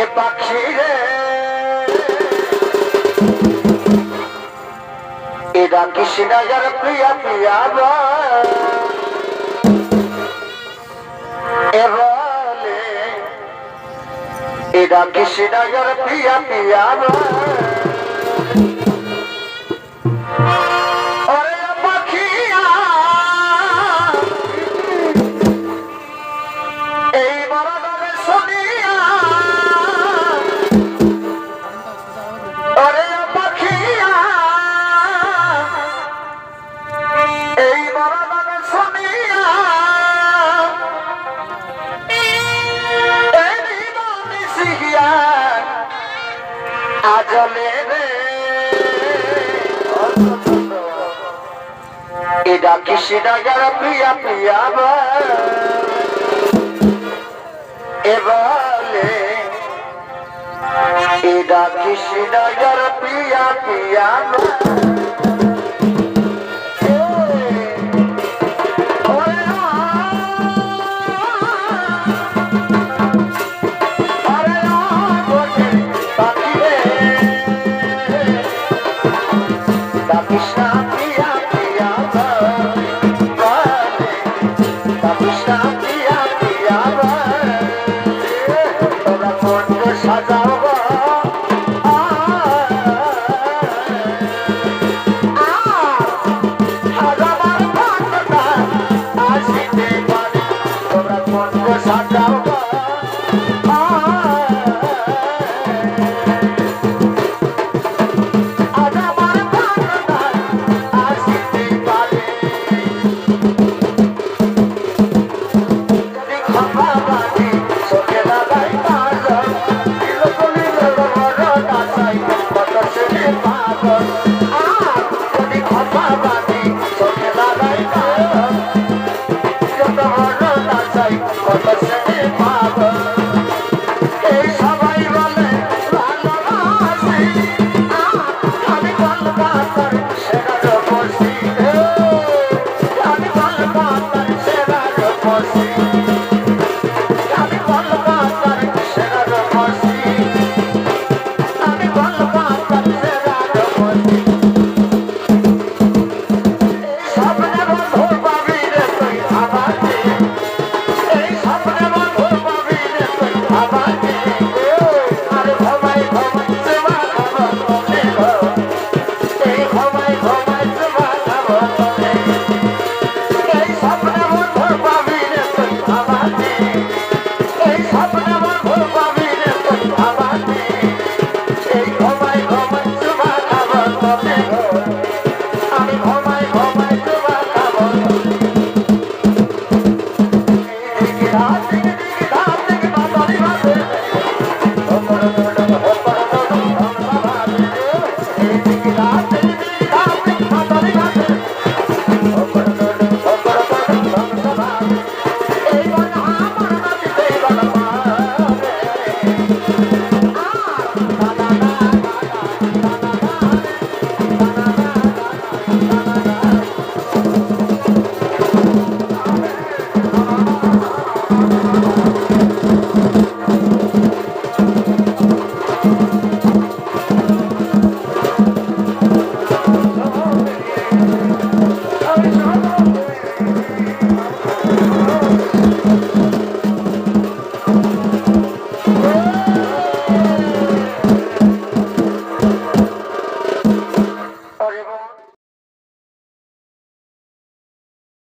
এ পাখি রে। এরা কৃষ্ণাগার প্রিয়া প্রিয়া এরা কৃষ্ণাগার প্রিয়া প্রিয়া এটা কৃষ্ণাগার প্রিয়া প্রিয়া এবারে এরা কৃষ্ণনগর প্রিয়া পিয়া Thank you. you.